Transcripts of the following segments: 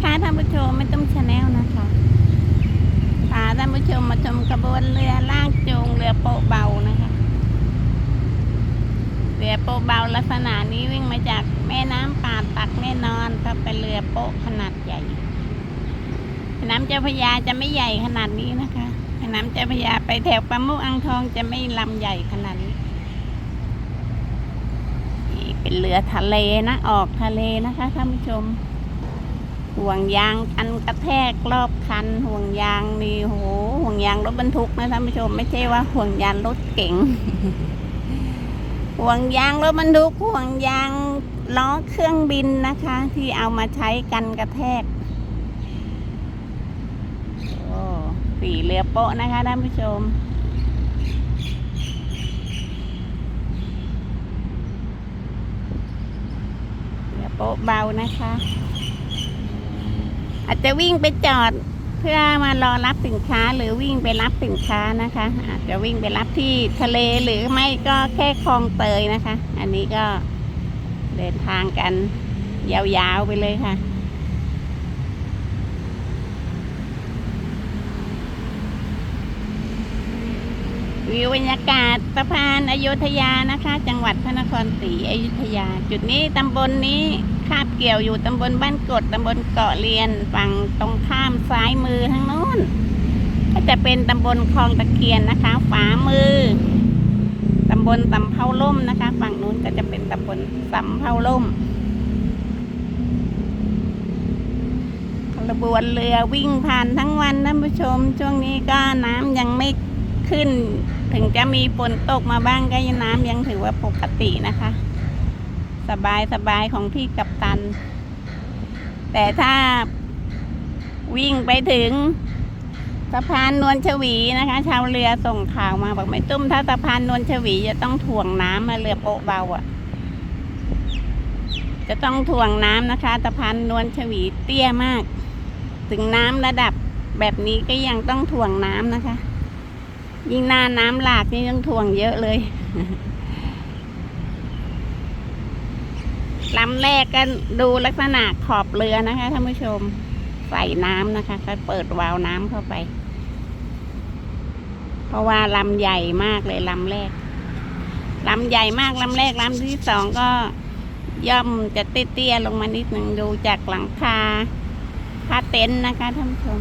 นะคะท่านผู้ชมไม่ต้องชาแนลนะคะพาท่านผู้ชมมาชมกระบวนเรือลากจูงเรือโปะเบานะคะ เรือโปะเบาลักษณะนี้วิ่งมาจากแม่น้ำป่าตักแน่นอนก็เป็นเรือโปะขนาดใหญ่แม่น้ำเจ้าพระยาจะไม่ใหญ่ขนาดนี้นะคะแม่น้ำเจ้าพระยาไปแถวปะมุกอังทองจะไม่ลำใหญ่ขนาดนี้เป็นเรือทะเลนะออกทะเลนะคะท่านผู้ชม ห่วงยางกันกระแทกรอบคัน ห่วงยางนี่โหห่วงยางรถบรรทุกนะท่านผู้ชมไม่ใช่ว่าห่วงยางรถเก๋งห่วงยางรถบรรทุกห่วงยางล้อเครื่องบินนะคะ ที่เอามาใช้กันกระแทกโอ้สีเรือโป๊ะนะคะท่านผู้ชมเรือโป๊ะเบานะคะ อาจจะวิ่งไปจอดเพื่อมารอรับสินค้าหรือวิ่งไปรับสินค้านะคะ อาจจะวิ่งไปรับที่ทะเลหรือไม่ก็แค่คลองเตยนะคะ อันนี้ก็เดินทางกันยาวๆไปเลยค่ะวิวบรรยากาศสะพานอยุธยานะคะ จังหวัดพระนครศรีอยุธยา จุดนี้ตำบลนนี้ คาบเกี่ยวอยู่ตำบลบ้านกดตำบลเกาะเรียนฝั่งตรงข้ามซ้ายมือทางโน้นก็จะเป็นตำบลคลองตะเคียนนะคะฝามือตำบลสำเภาล่มนะคะ ฝั่งนู้นก็จะเป็นตำบลสำเภาล่มขบวนเรือวิ่งผ่านทั้งวันท่านผู้ชม ช่วงนี้ก็น้ำยังไม่ขึ้น ถึงจะมีฝนตกมาบ้างก็ยังน้ำยังถือว่าปกตินะคะ สบายสบายของพี่กับตัน แต่ถ้าวิ่งไปถึงสะพานนวลชวีนะคะ ชาวเรือส่งข่าวมาบอกไม่ตุ้มถ้าสะพานนวลชวีจะต้องถ่วงน้ำมาเรือโปะเบาอะ่ะ จะต้องถ่วงน้ำนะคะสะพานนวลชวีเตี้ยมาก ถึงน้ำระดับแบบนี้ก็ยังต้องถ่วงน้ำนะคะ ยิ่งหน้าน้ำหลากนี่ต้องถ่วงเยอะเลย ลำแรกก็ดูลักษณะขอบเรือนะคะท่านผู้ชมใส่น้ำนะคะก็เปิดวาล์วน้ำเข้าไป เพราะว่าลำใหญ่มากเลยลำแรกลำใหญ่มากลำแรกลำที่สองก็ย่อมจะเตี้ยๆลงมานิดหนึ่งดูจากหลังคาผ้าเต็นท์นะคะท่านผู้ชม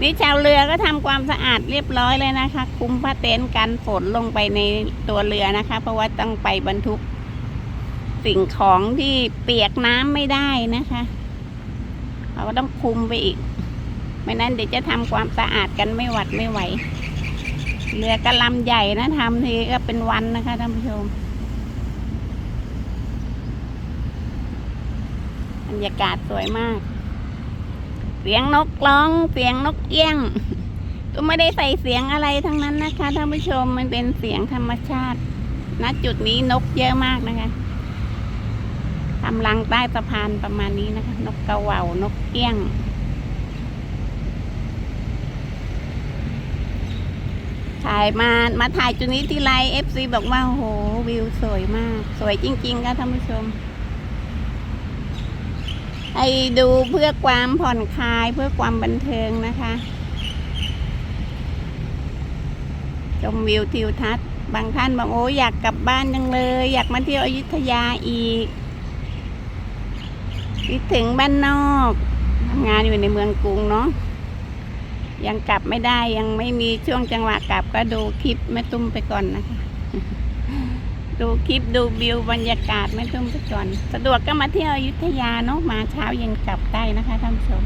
นี่ชาวเรือก็ทำความสะอาดเรียบร้อยเลยนะคะ คุมผ้าเต็นท์กันฝนลงไปในตัวเรือนะคะ เพราะว่าต้องไปบรรทุก สิ่งของที่เปียกน้ำไม่ได้นะคะ เราก็ต้องคุมไปอีก ไม่นั้นเดี๋ยวจะทำความสะอาดกันไม่หวัดไม่ไหว เรือกระลำใหญ่นะทำทีก็เป็นวันนะคะท่านผู้ชมบรรยากาศสวยมาก เสียงนกร้อง เสียงนกเอี้ยง ก็ไม่ได้ใส่เสียงอะไรทั้งนั้นนะคะท่านผู้ชมมันเป็นเสียงธรรมชาติณจุดนี้นกเยอะมากนะคะ ทำรังใต้สะพานประมาณนี้นะคะ นกกระว่าวนกเอี้ยง ถ่ายมามาถ่ายจุดนี้ที่ไรเอฟซีบอกว่าโหวิวสวยมาก สวยจริง ๆ ค่ะท่านผู้ชมให้ดูเพื่อความผ่อนคลายเพื่อความบันเทิงนะคะชมวิวทิวทัศน์บางท่านบอกโอ้อยากกลับบ้านจังเลย อยากมาเที่ยวอยุธยาอีก คิดถึงบ้านนอกทำงานอยู่ในเมืองกรุงเนาะยังกลับไม่ได้ยังไม่มีช่วงจังหวะกลับก็ดูคลิปแม่ตุ้มไปก่อนนะคะ ดูคลิปดูวิวบรรยากาศแม่ตุ้มไปก่อน สะดวกก็มาเที่ยวอยุธยาเนาะมาเช้าเย็นกลับได้นะคะท่านผู้ชม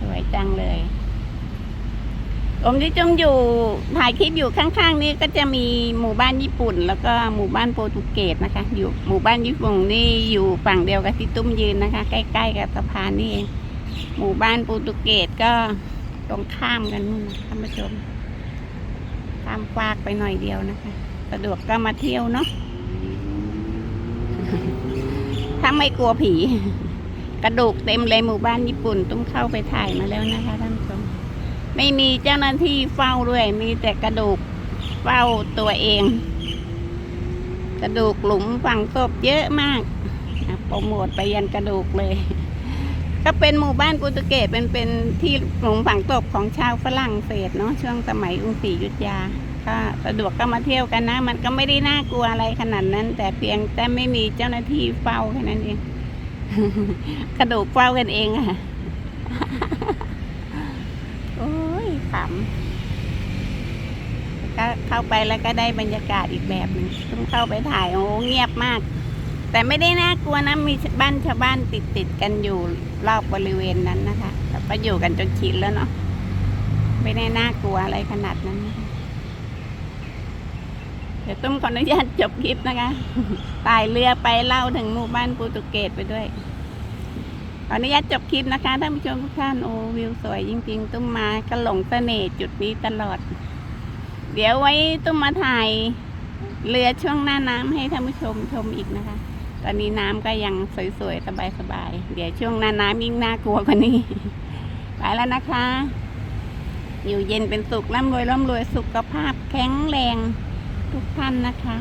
สวยจังเลย ตรงที่จมอยู่ถ่ายคลิปอยู่ข้างๆ นี้ก็จะมีหมู่บ้านญี่ปุ่น แล้วก็หมู่บ้านโปรตุเกสนะคะ อยู่หมู่บ้านญี่ปุ่นนี่อยู่ฝั่งเดียวกับที่ตุ้มยืนนะคะ ใกล้ ๆ กับสะพานนี่เองหมู่บ้านโปรตุเกสก็ตรงข้ามกันนู่นนะท่านผู้ชมข้ามฟากไปหน่อยเดียวนะคะ สะดวกก็มาเที่ยวเนาะถ้าไม่กลัวผี กระดูกเต็มเลยหมู่บ้านญี่ปุ่น ตุ้มเข้าไปถ่ายมาแล้วนะคะท่านผู้ชม ไม่มีเจ้าหน้าที่เฝ้าด้วย มีแต่กระดูกเฝ้าตัวเอง กระดูกหลุมฝังศพเยอะมากโปรโมทไปยันกระดูกเลย ก็เป็นหมู่บ้านโปรตุเกสเป็นเป็นที่หลงฝังตกของชาวฝรั่งเศสเนาะช่วงสมัยกรุงศรีอยุธยาก็สะดวกก็มาเที่ยวกันนะ มันก็ไม่ได้น่ากลัวอะไรขนาดนั้น แต่เพียงแต่ไม่มีเจ้าหน้าที่เฝ้าแค่นั้นเองกระดูกเฝ้ากันเองอะ ยขำก็เข้าไปแล้วก็ได้บรรยากาศอีกแบบหนึงต้องเข้าไปถ่ายโอ้เงียบมาก แต่ไม่ได้น่ากลัวนะมีบ้านชาวบ้านติดติดกันอยู่รอบบริเวณนั้นนะคะแต่ก็อยู่กันจนชินแล้วเนาะไม่ได้น่ากลัวอะไรขนาดนั้นเดี๋ยวตุ้มขออนุญาตจบคลิปนะคะตายเรือไปเล่าถึงหมู่บ้านปรตุเกสไปด้วย ขออนุญาตจบคลิปนะคะท่านผู้ชมทุกท่านโอ้วิวสวยจริง ๆ ตุ้มมาก็หลงเสน่ห์จุดนี้ตลอด เดี๋ยวไว้ตุ้มมาถ่ายเรือช่วงหน้าน้ำให้ท่านผู้ชมชมอีกนะคะ ตอนนี้น้ำก็ยังสวยๆสบายๆเดี๋ยวช่วงหน้าน้ำยิ่งน่ากลัวกว่านี้ไปแล้วนะคะ อยู่เย็นเป็นสุขร่ำรวยร่ำรวยสุขภาพแข็งแรงทุกท่านนะคะ